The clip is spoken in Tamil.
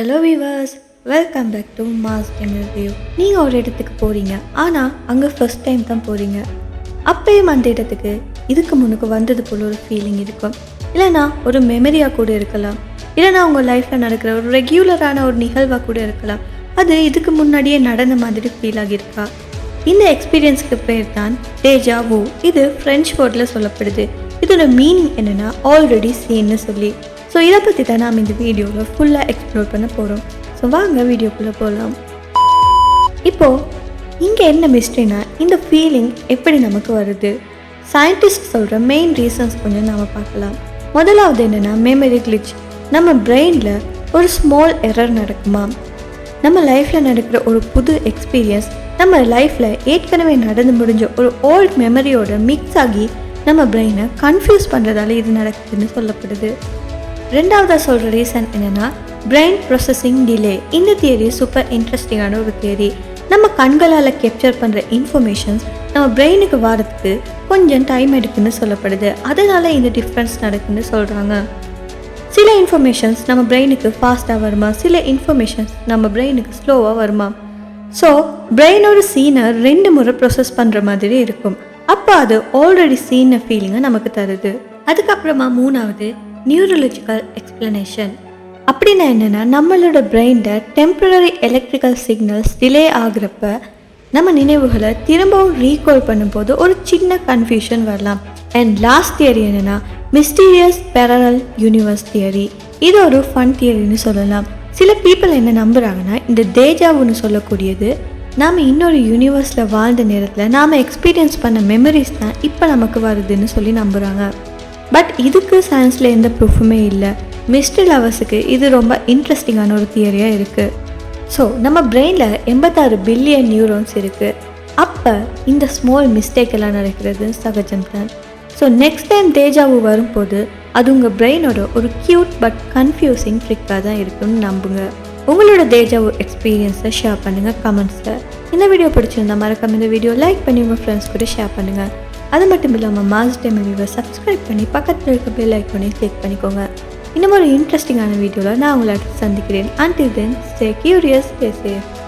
Hello viewers welcome back to mass review நீங்கள் ஒரு இடத்துக்கு போகிறீங்க ஆனால் அங்கே ஃபஸ்ட் டைம் தான் போகிறீங்க அப்பயும் அந்த இடத்துக்கு இதுக்கு முன்னுக்கு வந்தது போல் ஒரு ஃபீலிங் இருக்கும். இல்லைனா ஒரு மெமரியாக கூட இருக்கலாம். இல்லைனா உங்கள் லைஃப்பில் நடக்கிற ஒரு ரெகுலரான ஒரு நிகழ்வாக கூட இருக்கலாம். அது இதுக்கு முன்னாடியே நடந்த மாதிரி ஃபீல் ஆகியிருக்கா? இந்த எக்ஸ்பீரியன்ஸ்க்கு பேர் தான் டேஜாவோ இது ஃப்ரெஞ்ச் வேர்டில் சொல்லப்படுது. இதோட மீனிங் என்னென்னா ஆல்ரெடி சீன்னு சொல்லி. ஸோ இதை பற்றி தான் நாம் இந்த வீடியோவில் ஃபுல்லாக எக்ஸ்ப்ளோர் பண்ண போகிறோம் ஸோ வாங்க வீடியோக்குள்ளே போகலாம் இப்போது இங்கே என்ன மிஸ்ட்ரினா இந்த ஃபீலிங் எப்படி நமக்கு வருது? சயின்டிஸ்ட் சொல்கிற மெயின் ரீசன்ஸ் கொஞ்சம் நாம் பார்க்கலாம். முதலாவது என்னென்னா மெமரி கிளிச் நம்ம பிரெயினில் ஒரு ஸ்மால் எரர் நடக்குமா? நம்ம லைஃப்பில் நடக்கிற ஒரு புது எக்ஸ்பீரியன்ஸ் நம்ம லைஃப்பில் ஏற்கனவே நடந்து முடிஞ்ச ஒரு ஓல்ட் மெமரியோட மிக்ஸ் ஆகி நம்ம பிரெயினை கன்ஃபியூஸ் பண்ணுறதால இது நடக்குதுன்னு சொல்லப்படுது. ரெண்டாவதாக சொல்கிற ரீசன் என்னென்னா பிரெயின் ப்ராசஸிங் டிலே இந்த தியரி சூப்பர் இன்ட்ரெஸ்டிங்கான ஒரு தியரி நம்ம கண்களால் கேப்சர் பண்ணுற இன்ஃபர்மேஷன்ஸ் நம்ம பிரெயினுக்கு வரதுக்கு கொஞ்சம் டைம் எடுக்குன்னு சொல்லப்படுது. அதனால இந்த டிஃப்ரென்ஸ் நடக்குன்னு சொல்கிறாங்க சில இன்ஃபர்மேஷன்ஸ் நம்ம பிரெயினுக்கு ஃபாஸ்ட்டாக வருமா? சில இன்ஃபர்மேஷன்ஸ் நம்ம பிரெயினுக்கு ஸ்லோவாக வருமா? ஸோ பிரெயினோட சீனை ரெண்டு முறை ப்ரொசஸ் பண்ணுற மாதிரி இருக்கும். அப்போ அது ஆல்ரெடி சீன ஃபீலிங்கை நமக்கு தருது. அதுக்கப்புறமா மூணாவது நியூரலஜிக்கல் எக்ஸ்பிளனேஷன் அப்படின்னா என்னென்னா நம்மளோட பிரெயினில் டெம்பரரி எலக்ட்ரிக்கல் சிக்னல்ஸ் டிலே ஆகிறப்ப நம்ம நினைவுகளை திரும்பவும் ரீகால் பண்ணும்போது ஒரு சின்ன கன்ஃபியூஷன் வரலாம். அண்ட் லாஸ்ட் தியரி என்னென்னா மிஸ்டீரியஸ் பேரல் யூனிவர்ஸ் தியரி இது ஒரு ஃபன் தியரின்னு சொல்லலாம். சில பீப்புள் என்ன நம்புகிறாங்கன்னா இந்த தேஜாவுன்னு சொல்லக்கூடியது நாம் இன்னொரு யூனிவர்ஸில் வாழ்ந்த நேரத்தில் நாம் எக்ஸ்பீரியன்ஸ் பண்ண மெமரிஸ் தான் இப்போ நமக்கு வருதுன்னு சொல்லி நம்புகிறாங்க பட் இதுக்கு சயின்ஸில் எந்த ப்ரூஃபுமே இல்லை. மிஸ்டர் லவர்ஸுக்கு இது ரொம்ப இன்ட்ரெஸ்டிங்கான ஒரு தியரியாக இருக்குது ஸோ நம்ம பிரெயினில் எண்பத்தாறு பில்லியன் நியூரோன்ஸ் இருக்குது அப்போ இந்த ஸ்மால் மிஸ்டேக் எல்லாம் நடக்கிறது சகஜம் தான். ஸோ நெக்ஸ்ட் டைம் தேஜாவு வரும்போது அது உங்கள் பிரெயினோட ஒரு க்யூட் பட் கன்ஃபியூசிங் ட்ரிக்காக தான் இருக்குன்னு நம்புங்க. உங்களோட தேஜாவு எக்ஸ்பீரியன்ஸை ஷேர் பண்ணுங்கள் கமெண்ட்ஸில் இந்த வீடியோ பிடிச்சிருந்தா மறக்காம இந்த வீடியோ லைக் பண்ணி உங்கள் ஃப்ரெண்ட்ஸ் கூட ஷேர் பண்ணுங்கள் அது மட்டும் இல்லாமல் மாஸ் டைம் வீடியோவை சப்ஸ்கிரைப் பண்ணி பக்கத்தில் இருக்க பெல் ஐக்கோனையும் கிளிக் பண்ணிக்கோங்க. இன்னும் ஒரு இன்ட்ரெஸ்டிங்கான வீடியோவில் நான் உங்களை சந்திக்கிறேன். Until then stay curious stay safe